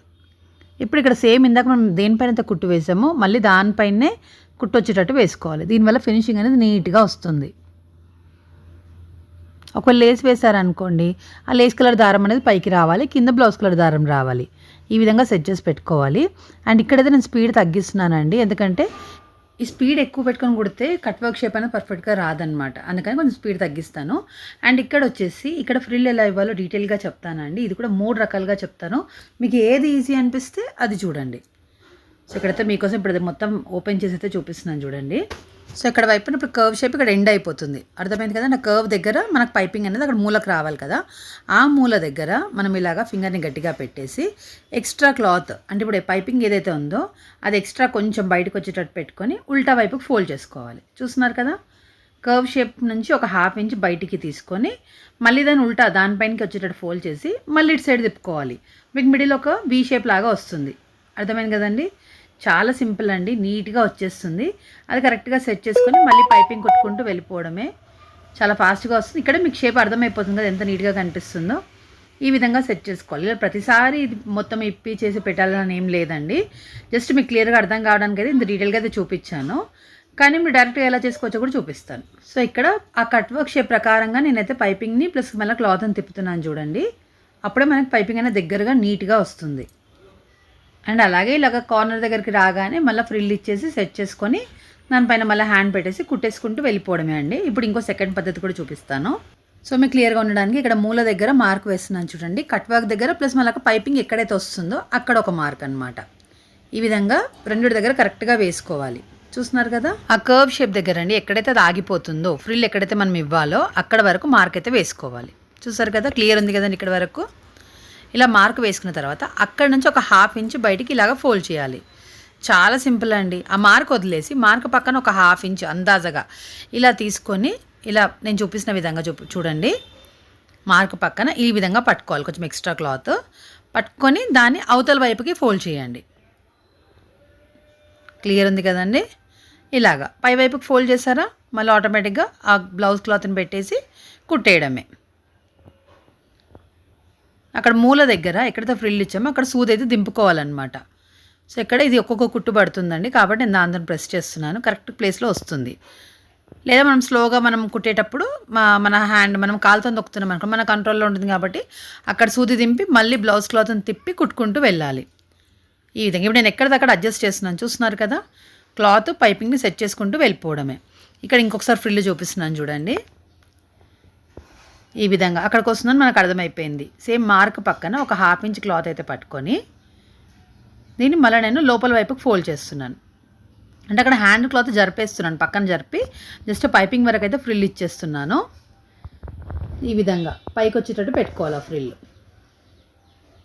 ఇప్పుడు ఇక్కడ సేమ్ ఇందాక మనం దేనిపైన కుట్టు వేసామో మళ్ళీ దానిపైనే కుట్టు వచ్చేటట్టు వేసుకోవాలి. దీనివల్ల ఫినిషింగ్ అనేది నీట్గా వస్తుంది. ఒకవేళ లేస్ వేశారనుకోండి ఆ లేస్ కలర్ దారం అనేది పైకి రావాలి కింద బ్లౌజ్ కలర్ దారం రావాలి. ఈ విధంగా సెట్ చేసి పెట్టుకోవాలి. అండ్ ఇక్కడైతే నేను స్పీడ్ తగ్గిస్తున్నానండి. ఎందుకంటే ఈ స్పీడ్ ఎక్కువ పెట్టుకొని కుడితే కట్ వర్క్ షేప్ అనేది పర్ఫెక్ట్గా రాదనమాట అందుకని కొంచెం స్పీడ్ తగ్గిస్తాను. అండ్ ఇక్కడ వచ్చేసి ఇక్కడ ఫ్రిల్ ఎలా ఇవ్వాలో డీటెయిల్గా చెప్తానండి. ఇది కూడా మూడు రకాలుగా చెప్తాను. మీకు ఏది ఈజీ అనిపిస్తే అది చూడండి. సో ఇక్కడైతే మీకోసం ఇప్పుడు మొత్తం ఓపెన్ చేసి అయితే చూపిస్తున్నాను చూడండి. సో ఇక్కడ వైపున ఇప్పుడు కర్వ్ షేప్ ఇక్కడ ఎండ్ అయిపోతుంది. అర్థమైంది కదా? నా కర్వ్ దగ్గర మనకు పైపింగ్ అనేది అక్కడ మూలకు రావాలి కదా? ఆ మూల దగ్గర మనం ఇలాగా ఫింగర్ని గట్టిగా పెట్టేసి ఎక్స్ట్రా క్లాత్ అంటే ఇప్పుడు పైపింగ్ ఏదైతే ఉందో అది ఎక్స్ట్రా కొంచెం బయటకు వచ్చేటట్టు పెట్టుకొని ఉల్టా వైపుకి ఫోల్డ్ చేసుకోవాలి. చూస్తున్నారు కదా? కర్వ్ షేప్ నుంచి ఒక హాఫ్ ఇంచ్ బయటికి తీసుకొని మళ్ళీ దాన్ని ఉల్టా దానిపైనకి వచ్చేటట్టు ఫోల్డ్ చేసి మళ్ళీ ఇటు సైడ్ తిప్పుకోవాలి. మీకు మిడిల్ ఒక వీ షేప్ లాగా వస్తుంది. అర్థమైంది కదండి? చాలా సింపుల్ అండి నీట్గా వచ్చేస్తుంది. అది కరెక్ట్గా సెట్ చేసుకొని మళ్ళీ పైపింగ్ కొట్టుకుంటూ వెళ్ళిపోవడమే. చాలా ఫాస్ట్గా వస్తుంది. ఇక్కడ మీకు షేప్ అర్థమైపోతుంది కదా ఎంత నీట్గా కనిపిస్తుందో. ఈ విధంగా సెట్ చేసుకోవాలి. ఇలా ప్రతిసారి ఇది మొత్తం ఇప్పి చేసి పెట్టాలని ఏం లేదండి. జస్ట్ మీకు క్లియర్గా అర్థం కావడానికి అయితే ఇంత డీటెయిల్గా అయితే చూపించాను. కానీ మీరు డైరెక్ట్గా ఎలా చేసుకోవచ్చో కూడా చూపిస్తాను. సో ఇక్కడ ఆ కట్ వర్క్ షేప్ ప్రకారంగా నేనైతే పైపింగ్ని ప్లస్ మళ్ళీ క్లాత్ని తిప్పుతున్నాను చూడండి. అప్పుడే మనకి పైపింగ్ అనేది దగ్గరగా నీట్గా వస్తుంది. అండ్ అలాగే ఇలాగ కార్నర్ దగ్గరికి రాగానే మళ్ళీ ఫ్రిల్ ఇచ్చేసి సెట్ చేసుకొని దానిపైన మళ్ళీ హ్యాండ్ పెట్టేసి కుట్టేసుకుంటూ వెళ్ళిపోవడమే అండి. ఇప్పుడు ఇంకో సెకండ్ పద్ధతి కూడా చూపిస్తాను. సో మీకు క్లియర్గా ఉండడానికి ఇక్కడ మూల దగ్గర మార్క్ వేస్తున్నాను చూడండి. కట్ వర్క్ దగ్గర ప్లస్ మళ్ళీ పైపింగ్ ఎక్కడైతే వస్తుందో అక్కడ ఒక మార్క్ అనమాట ఈ విధంగా రెండు దగ్గర కరెక్ట్గా వేసుకోవాలి. చూస్తున్నారు కదా? ఆ కర్వ్ షేప్ దగ్గర అండి. ఎక్కడైతే అది ఆగిపోతుందో ఫ్రిల్ ఎక్కడైతే మనం ఇవ్వాలో అక్కడ వరకు మార్క్ అయితే వేసుకోవాలి. చూసారు కదా? క్లియర్ ఉంది కదండి ఇక్కడ వరకు? ఇలా మార్క్ వేసుకున్న తర్వాత అక్కడ నుంచి ఒక హాఫ్ ఇంచ్ బయటికి ఇలాగ ఫోల్డ్ చేయాలి. చాలా సింపుల్ అండి. ఆ మార్క్ వదిలేసి మార్క్ పక్కన ఒక హాఫ్ ఇంచ్ అందాజగా ఇలా తీసుకొని ఇలా నేను చూపిస్తున్న విధంగా చూ చూడండి. మార్క్ పక్కన ఈ విధంగా పట్టుకోవాలి. కొంచెం ఎక్స్ట్రా క్లాత్. పట్టుకొని దాన్ని అవతల వైపుకి ఫోల్డ్ చేయండి. క్లియర్ ఉంది కదండి? ఇలాగా. పై వైపుకి ఫోల్డ్ చేశారా? మళ్ళీ ఆటోమేటిక్గా ఆ బ్లౌజ్ క్లాత్ని పెట్టేసి కుట్టేయడమే. అక్కడ మూల దగ్గర ఎక్కడైతే ఫ్రిల్ ఇచ్చామో అక్కడ సూది అయితే దింపుకోవాలన్నమాట. సో ఇక్కడ ఇది ఒక్కొక్క కుట్టు పడుతుందండి. కాబట్టి నేను దాని ప్రెస్ చేస్తున్నాను. కరెక్ట్ ప్లేస్లో వస్తుంది. లేదా మనం స్లోగా మనం కుట్టేటప్పుడు మా మన హ్యాండ్ మనం కాలుతో తొక్కుతున్నాం అనుకో మన కంట్రోల్లో ఉంటుంది కాబట్టి అక్కడ సూది దింపి మళ్ళీ బ్లౌజ్ క్లాత్ని తిప్పి కుట్టుకుంటూ వెళ్ళాలి. ఈ విధంగా ఇప్పుడు నేను ఎక్కడిదక్కడ అడ్జస్ట్ చేస్తున్నాను. చూస్తున్నారు కదా? క్లాత్ పైపింగ్ని సెట్ చేసుకుంటూ వెళ్ళిపోవడమే. ఇక్కడ ఇంకొకసారి ఫ్రిల్ చూపిస్తున్నాను చూడండి. ఈ విధంగా. అక్కడికి వస్తుందని మనకు అర్థమైపోయింది. సేమ్ మార్క్ పక్కన ఒక హాఫ్ ఇంచ్ క్లాత్ అయితే పట్టుకొని దీన్ని మళ్ళీ నేను లోపల వైపుకి ఫోల్డ్ చేస్తున్నాను. అంటే అక్కడ హ్యాండ్ క్లాత్ జరిపేస్తున్నాను పక్కన జరిపి జస్ట్ పైపింగ్ వరకు అయితే ఫ్రిల్ ఇచ్చేస్తున్నాను. ఈ విధంగా పైకి వచ్చేటట్టు పెట్టుకోవాలి ఆ ఫ్రిల్.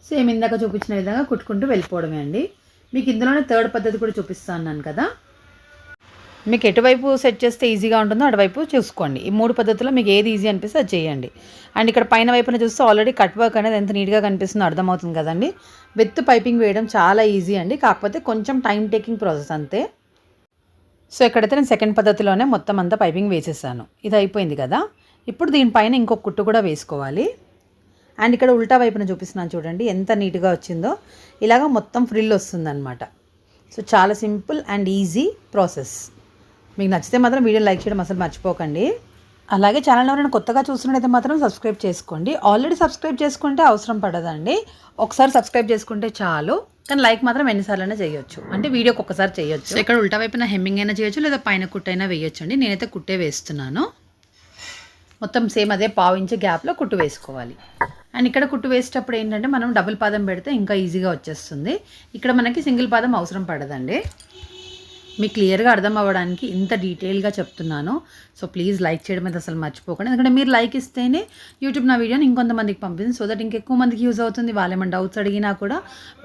సేమ్ ఇందాక చూపించిన విధంగా కుట్టుకుంటూ వెళ్ళిపోవడమే అండి. మీకు ఇందులోనే థర్డ్ పద్ధతి కూడా చూపిస్తాను కదా. మీకు ఎటువైపు సెట్ చేస్తే ఈజీగా ఉంటుందో అటువైపు చూసుకోండి. ఈ మూడు పద్ధతుల్లో మీకు ఏది ఈజీ అనిపిస్తే అది చేయండి. అండ్ ఇక్కడ పైన వైపున చూస్తే ఆల్రెడీ కట్ వర్క్ అనేది ఎంత నీట్గా కనిపిస్తుందో అర్థమవుతుంది కదండి. విత్ పైపింగ్ వేయడం చాలా ఈజీ అండి. కాకపోతే కొంచెం టైం టేకింగ్ ప్రాసెస్ అంతే. సో ఇక్కడైతే నేను సెకండ్ పద్ధతిలోనే మొత్తం అంతా పైపింగ్ వేసేసాను. ఇది అయిపోయింది కదా. ఇప్పుడు దీనిపైన ఇంకొక కుట్టు కూడా వేసుకోవాలి. అండ్ ఇక్కడ ఉల్టా వైపున చూపిస్తున్నాను చూడండి ఎంత నీట్గా వచ్చిందో. ఇలాగ మొత్తం ఫ్రిల్ వస్తుందన్నమాట. సో చాలా సింపుల్ అండ్ ఈజీ ప్రాసెస్ మీకు నచ్చితే మాత్రం వీడియో లైక్ చేయడం అసలు మర్చిపోకండి. అలాగే ఛానల్ ఎవరైనా కొత్తగా చూస్తున్నట్టయితే మాత్రం సబ్స్క్రైబ్ చేసుకోండి. ఆల్రెడీ సబ్స్క్రైబ్ చేసుకుంటే అవసరం పడదండి. ఒకసారి సబ్స్క్రైబ్ చేసుకుంటే చాలు. కానీ లైక్ మాత్రం ఎన్నిసార్లైనా చేయొచ్చు. అంటే వీడియోకి ఒకసారి చేయొచ్చు. ఇక్కడ ఉల్టా వైపున హెమ్మింగ్ అయినా చేయొచ్చు లేదా పైన కుట్టైనా వేయొచ్చు అండి నేనైతే కుట్టే వేస్తున్నాను. మొత్తం సేమ్ అదే పావు గ్యాప్లో కుట్టు వేసుకోవాలి. అండ్ ఇక్కడ కుట్టు వేసేటప్పుడు ఏంటంటే మనం డబుల్ పాదం పెడితే ఇంకా ఈజీగా వచ్చేస్తుంది. ఇక్కడ మనకి సింగిల్ పాదం అవసరం పడదండి. మీకు క్లియర్గా అర్థం అవ్వడానికి ఇంత డీటెయిల్గా చెప్తున్నాను. సో ప్లీజ్ లైక్ చేయడం అయితే అసలు మర్చిపోకండి. ఎందుకంటే మీరు లైక్ ఇస్తేనే యూట్యూబ్ నా వీడియోని ఇంకొంతమందికి పంపింది సో దట్ ఇంకెక్కువ మందికి యూజ్ అవుతుంది. వాళ్ళేమైనా డౌట్స్ అడిగినా కూడా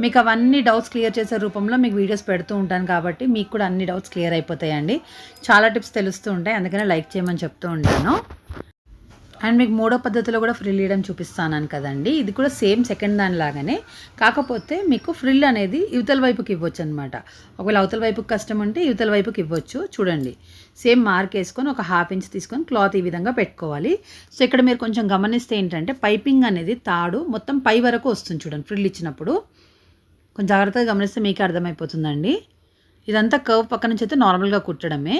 మీకు అవన్నీ డౌట్స్ క్లియర్ చేసే రూపంలో మీకు వీడియోస్ పెడుతూ ఉంటాను కాబట్టి మీకు కూడా అన్ని డౌట్స్ క్లియర్ అయిపోతాయండి. చాలా టిప్స్ తెలుస్తూ ఉంటాయి. అందుకనే లైక్ చేయమని చెప్తూ ఉంటాను. అండ్ మీకు మూడో పద్ధతిలో కూడా ఫ్రిల్ ఇవ్వడం చూపిస్తాను కదండి. ఇది కూడా సేమ్ సెకండ్ దాని లాగానే. కాకపోతే మీకు ఫ్రిల్ అనేది యువతల వైపుకి ఇవ్వచ్చు అనమాట ఒకవేళ అవతల వైపుకి కష్టం ఉంటే యువతల వైపుకి ఇవ్వచ్చు. చూడండి. సేమ్ మార్క్ వేసుకొని ఒక హాఫ్ ఇంచ్ తీసుకొని క్లాత్ ఈ విధంగా పెట్టుకోవాలి. సో ఇక్కడ మీరు కొంచెం గమనిస్తే ఏంటంటే పైపింగ్ అనేది తాడు మొత్తం పై వరకు వస్తుంది చూడండి ఫ్రిల్ ఇచ్చినప్పుడు. కొంచెం జాగ్రత్తగా గమనిస్తే మీకు అర్థమైపోతుందండి. ఇదంతా కర్వ్ పక్క నుంచి అయితే నార్మల్గా కుట్టడమే.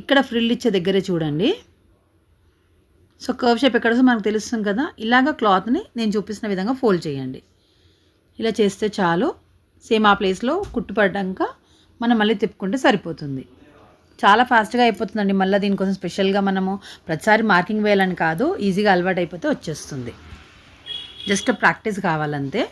ఇక్కడ ఫ్రిల్ ఇచ్చే దగ్గరే చూడండి. సో కర్వ్ షేప్ ఎక్కడ మనకు తెలుస్తుంది కదా. ఇలాగ క్లాత్ని నేను చూపిస్తున్న విధంగా ఫోల్డ్ చేయండి. ఇలా చేస్తే చాలు. సేమ్ ఆ ప్లేస్లో కుట్టుపడ్డాక మనం మళ్ళీ తిప్పుకుంటే సరిపోతుంది. చాలా ఫాస్ట్గా అయిపోతుందండి. మళ్ళీ దీనికోసం స్పెషల్గా మనము ప్రతిసారి మార్కింగ్ వేయాలని కాదు ఈజీగా అలవాటు అయిపోతే వచ్చేస్తుంది. జస్ట్ ప్రాక్టీస్ కావాలంతే.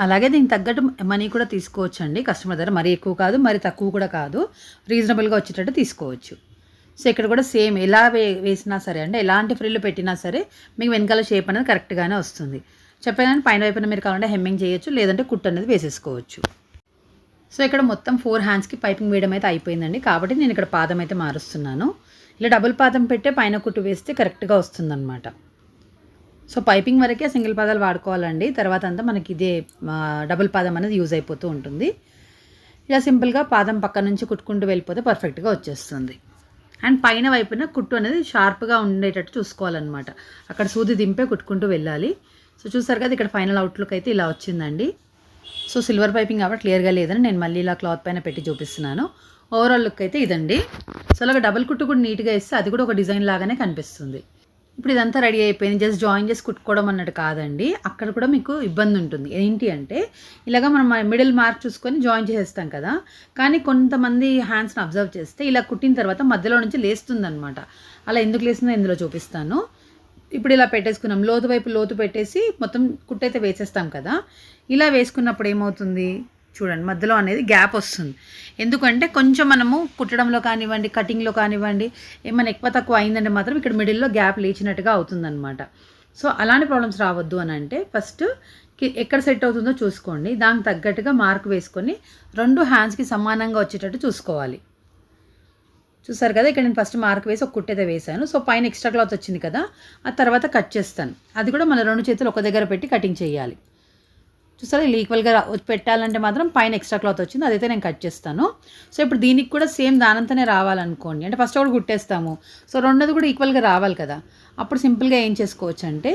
అలాగే దీనికి తగ్గట్టు మనీ కూడా తీసుకోవచ్చండి. కస్టమర్ దగ్గర మరీ ఎక్కువ కాదు మరి తక్కువ కూడా కాదు. రీజనబుల్గా వచ్చేటట్టు తీసుకోవచ్చు. సో ఇక్కడ కూడా సేమ్ ఎలా వే వేసినా సరే అంటే ఎలాంటి ఫ్రిల్ పెట్టినా సరే మీకు వెనకాల షేప్ అనేది కరెక్ట్గానే వస్తుంది. చెప్పాను పైన వైపున మీరు కావాలంటే హెమ్మింగ్ చేయొచ్చు లేదంటే కుట్ అనేది వేసేసుకోవచ్చు. సో ఇక్కడ మొత్తం ఫోర్ హ్యాండ్స్కి పైపింగ్ వేయడం అయితే అయిపోయిందండి. కాబట్టి నేను ఇక్కడ పాదం అయితే మారుస్తున్నాను. ఇలా డబుల్ పాదం పెట్టే పైన కుట్టు వేస్తే కరెక్ట్గా వస్తుందన్నమాట. సో పైపింగ్ వరకే సింగిల్ పాదాలు వాడుకోవాలండి. తర్వాత అంతా మనకి ఇదే డబుల్ పాదం అనేది యూజ్ అయిపోతూ ఉంటుంది. ఇలా సింపుల్గా పాదం పక్క నుంచి కుట్టుకుంటూ వెళ్ళిపోతే పర్ఫెక్ట్గా వచ్చేస్తుంది. అండ్ పైన వైపున కుట్టు అనేది షార్ప్గా ఉండేటట్టు చూసుకోవాలన్నమాట. అక్కడ సూది దింపే కుట్టుకుంటూ వెళ్ళాలి. సో చూసారు కదా ఇక్కడ ఫైనల్ అవుట్లుక్ అయితే ఇలా వచ్చిందండి. సో సిల్వర్ పైపింగ్ కాబట్టి క్లియర్గా లేదని నేను మళ్ళీ ఇలా క్లాత్ పైన పెట్టి చూపిస్తున్నాను. ఓవరాల్ లుక్ అయితే ఇదండి. సో అలాగ డబుల్ కుట్టు కూడా నీట్గా ఇస్తే అది కూడా ఒక డిజైన్ లాగానే కనిపిస్తుంది. ఇప్పుడు ఇదంతా రెడీ అయిపోయింది. జస్ట్ జాయిన్ చేసి కుట్టుకోవడం అన్నట్టు కాదండి. అక్కడ కూడా మీకు ఇబ్బంది ఉంటుంది. ఏంటి అంటే ఇలాగ మనం మిడిల్ మార్క్ చూసుకొని జాయిన్ చేసేస్తాం కదా. కానీ కొంతమంది హ్యాండ్స్ని అబ్జర్వ్ చేస్తే ఇలా కుట్టిన తర్వాత మధ్యలో నుంచి లేస్తుందనమాట అలా ఎందుకు లేస్తుందో ఇందులో చూపిస్తాను. ఇప్పుడు ఇలా పెట్టేసుకున్నాం. లోతు వైపు లోతు పెట్టేసి మొత్తం కుట్టయితే వేసేస్తాం కదా. ఇలా వేసుకున్నప్పుడు ఏమవుతుంది? చూడండి మధ్యలో అనేది గ్యాప్ వస్తుంది. ఎందుకంటే కొంచెం మనము కుట్టడంలో కానివ్వండి కటింగ్లో కానివ్వండి ఏమైనా ఎక్కువ తక్కువ అయిందంటే మాత్రం ఇక్కడ మిడిల్లో గ్యాప్ లేచినట్టుగా అవుతుందన్నమాట. సో అలాంటి ప్రాబ్లమ్స్ రావద్దు అని అంటే ఫస్ట్ ఎక్కడ సెట్ అవుతుందో చూసుకోండి. దానికి తగ్గట్టుగా మార్క్ వేసుకొని రెండు హ్యాండ్స్కి సమానంగా వచ్చేటట్టు చూసుకోవాలి. చూసారు కదా ఇక్కడ నేను ఫస్ట్ మార్క్ వేసి ఒక కుట్టైతే వేసాను సో పైన ఎక్స్ట్రా క్లాత్ వచ్చింది కదా ఆ తర్వాత కట్ చేస్తాను. అది కూడా మన రెండు చేతులు ఒక దగ్గర పెట్టి కటింగ్ చేయాలి. చూసారా? ఇలా ఈక్వల్గా పెట్టాలంటే మాత్రం పైన ఎక్స్ట్రా క్లాత్ వచ్చింది. అదైతే నేను కట్ చేస్తాను. సో ఇప్పుడు దీనికి కూడా సేమ్ దానంతనే రావాలనుకోండి. అంటే ఫస్ట్ ఒకటి కుట్టేస్తాము. సో రెండోది కూడా ఈక్వల్గా రావాలి కదా. అప్పుడు సింపుల్గా ఏం చేసుకోవచ్చు అంటే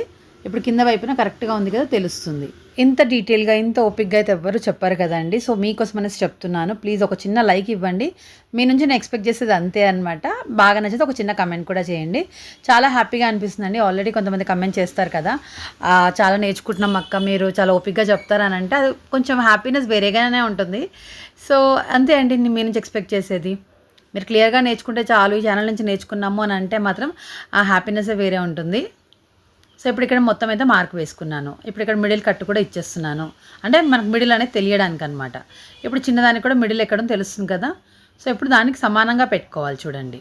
ఇప్పుడు కింద వైపున కరెక్ట్గా ఉంది కదా తెలుస్తుంది. ఇంత డీటెయిల్గా ఇంత ఓపిక్గా అయితే ఎవ్వరు చెప్పారు కదండి. సో మీకోసం అనేసి చెప్తున్నాను. ప్లీజ్ ఒక చిన్న లైక్ ఇవ్వండి. మీ నుంచి నేను ఎక్స్పెక్ట్ చేసేది అంతే అనమాట బాగా నచ్చితే ఒక చిన్న కమెంట్ కూడా చేయండి. చాలా హ్యాపీగా అనిపిస్తుందండి. ఆల్రెడీ కొంతమంది కమెంట్ చేస్తారు కదా. చాలా నేర్చుకుంటున్నాం అక్క మీరు చాలా ఓపిక్గా చెప్తారని అంటే అది కొంచెం హ్యాపీనెస్ వేరేగానే ఉంటుంది. సో అంతే అండి మీ నుంచి ఎక్స్పెక్ట్ చేసేది. మీరు క్లియర్గా నేర్చుకుంటే చాలు ఈ ఛానల్ నుంచి నేర్చుకున్నాము అని అంటే మాత్రం ఆ హ్యాపీనెస్ వేరే ఉంటుంది. సో ఇప్పుడు ఇక్కడ మొత్తం అయితే మార్క్ వేసుకున్నాను. ఇప్పుడు ఇక్కడ మిడిల్ కట్ కూడా ఇచ్చేస్తున్నాను. అంటే మనకు మిడిల్ అనేది తెలియడానికి అనమాట ఇప్పుడు చిన్నదానికి కూడా మిడిల్ ఎక్కడం తెలుస్తుంది కదా. సో ఇప్పుడు దానికి సమానంగా పెట్టుకోవాలి చూడండి.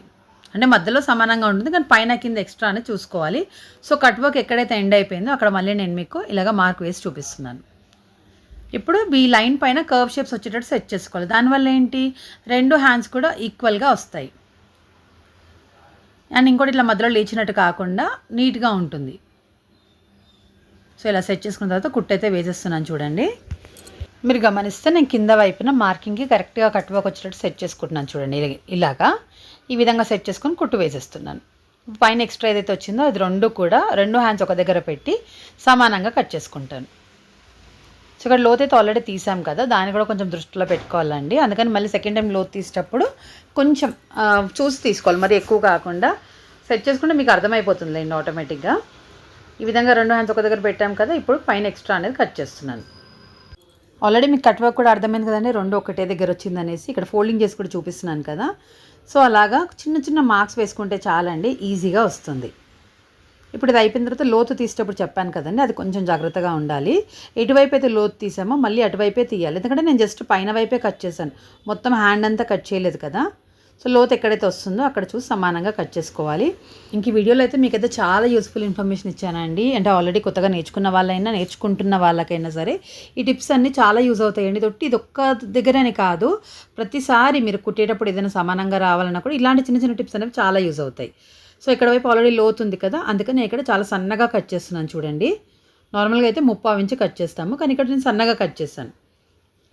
అంటే మధ్యలో సమానంగా ఉంటుంది కానీ పైన కింద ఎక్స్ట్రా అనేది చూసుకోవాలి. సో కట్ వర్క్ ఎక్కడైతే ఎండ్ అయిపోయిందో అక్కడ మళ్ళీ నేను మీకు ఇలాగ మార్క్ వేసి చూపిస్తున్నాను. ఇప్పుడు ఈ లైన్ పైన కర్వ్ షేప్స్ వచ్చేటట్టు సెట్ చేసుకోవాలి. దానివల్ల ఏంటి? రెండు హ్యాండ్స్ కూడా ఈక్వల్గా వస్తాయి. అండ్ ఇంకోటి ఇట్లా మధ్యలో లేచినట్టు కాకుండా నీట్గా ఉంటుంది. సో ఇలా సెట్ చేసుకున్న తర్వాత కుట్టు అయితే వేసేస్తున్నాను చూడండి. మీరు గమనిస్తే నేను కింద వైపున మార్కింగ్కి కరెక్ట్గా కట్ వచ్చేటట్టు సెట్ చేసుకుంటున్నాను చూడండి. ఇలాగా ఈ విధంగా సెట్ చేసుకొని కుట్టు వేసేస్తున్నాను. పైన ఎక్స్ట్రా ఏదైతే వచ్చిందో అది రెండు కూడా రెండు హ్యాండ్స్ ఒక దగ్గర పెట్టి సమానంగా కట్ చేసుకుంటాను. సో ఇక్కడ లోత్ అయితే ఆల్రెడీ తీసాం కదా దాన్ని కూడా కొంచెం దృష్టిలో పెట్టుకోవాలండి. అందుకని మళ్ళీ సెకండ్ టైం లోత్ తీసేటప్పుడు కొంచెం చూసి తీసుకోవాలి. మరి ఎక్కువ కాకుండా సెట్ చేసుకుంటే మీకు అర్థమైపోతుంది ఆటోమేటిక్గా ఈ విధంగా రెండు హ్యాండ్స్ ఒక దగ్గర పెట్టాం కదా ఇప్పుడు పైన ఎక్స్ట్రా అనేది కట్ చేస్తున్నాను. ఆల్రెడీ మీకు కట్ వర్క్ కూడా అర్థమైంది కదండి రెండు ఒకటే దగ్గర వచ్చింది అనేసి ఇక్కడ ఫోల్డింగ్ చేసి కూడా చూపిస్తున్నాను కదా. సో అలాగా చిన్న చిన్న మార్క్స్ వేసుకుంటే చాలండి ఈజీగా వస్తుంది. ఇప్పుడు ఇది అయిపోయిన తర్వాత లోతు తీసేటప్పుడు చెప్పాను కదండి అది కొంచెం జాగ్రత్తగా ఉండాలి. ఎటువైపు అయితే లోతు తీసామో మళ్ళీ అటువైపే తీయాలి. ఎందుకంటే నేను జస్ట్ పైన వైపే కట్ చేశాను. మొత్తం హ్యాండ్ అంతా కట్ చేయలేదు కదా. సో లోతు ఎక్కడైతే వస్తుందో అక్కడ చూసి సమానంగా కట్ చేసుకోవాలి. ఇంక ఈ వీడియోలో అయితే మీకైతే చాలా యూస్ఫుల్ ఇన్ఫర్మేషన్ ఇచ్చానండి. అంటే ఆల్రెడీ కొత్తగా నేర్చుకున్న వాళ్ళైనా నేర్చుకుంటున్న వాళ్ళకైనా సరే ఈ టిప్స్ అన్నీ చాలా యూజ్ అవుతాయండి. తొట్టి ఇది ఒక్క దగ్గరనే కాదు. ప్రతిసారి మీరు కుట్టేటప్పుడు ఏదైనా సమానంగా రావాలన్నా కూడా ఇలాంటి చిన్న చిన్న టిప్స్ అనేవి చాలా యూజ్ అవుతాయి. సో ఇక్కడ వైపు ఆల్రెడీ లోతు ఉంది కదా అందుకని నేను ఇక్కడ చాలా సన్నగా కట్ చేస్తున్నాను చూడండి. నార్మల్గా అయితే ముప్పావు ఇంచు కట్ చేస్తాము. కానీ ఇక్కడ నేను సన్నగా కట్ చేశాను.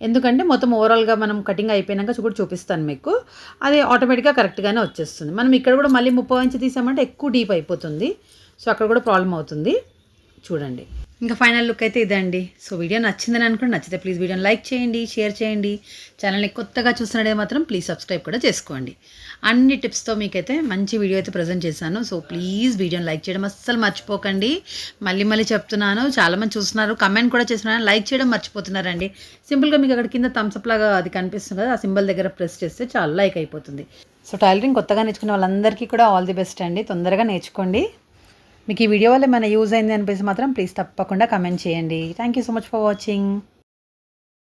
ఎందుకంటే మొత్తం ఓవరాల్గా మనం కటింగ్ అయిపోయినాక కూడా చూపిస్తాను మీకు. అది ఆటోమేటిక్గా కరెక్ట్గానే వచ్చేస్తుంది. మనం ఇక్కడ కూడా మళ్ళీ ముప్పై ఇంచు తీసామంటే ఎక్కువ డీప్ అయిపోతుంది. సో అక్కడ కూడా ప్రాబ్లం అవుతుంది. చూడండి. ఇంకా ఫైనల్ లుక్ అయితే ఇదండి. సో వీడియో నచ్చిందని అనుకోండి నచ్చితే ప్లీజ్ వీడియోని లైక్ చేయండి షేర్ చేయండి. ఛానల్ని కొత్తగా చూస్తున్నట్టే మాత్రం ప్లీజ్ సబ్స్క్రైబ్ కూడా చేసుకోండి. అన్ని టిప్స్తో మీకైతే మంచి వీడియో అయితే ప్రజెంట్ చేశాను. సో ప్లీజ్ వీడియోని లైక్ చేయడం అస్సలు మర్చిపోకండి. మళ్ళీ మళ్ళీ చెప్తున్నాను. చాలామంది చూస్తున్నారు కమెంట్ కూడా చేస్తున్నారు. లైక్ చేయడం మర్చిపోతున్నారండి. సింపుల్గా మీకు అక్కడ కింద థమ్స్అప్ లాగా అది కనిపిస్తుంది కదా ఆ సింబల్ దగ్గర ప్రెస్ చేస్తే చాలా లైక్ అయిపోతుంది. సో టైలరింగ్ కొత్తగా నేర్చుకునే వాళ్ళందరికీ కూడా ఆల్ ది బెస్ట్ అండి. తొందరగా నేర్చుకోండి. మీకు ఈ వీడియో వల్ల ఏమైనా యూజ్ అయింది అనిపిస్తే మాత్రం ప్లీజ్ తప్పకుండా కమెంట్ చేయండి. Thank you so much for watching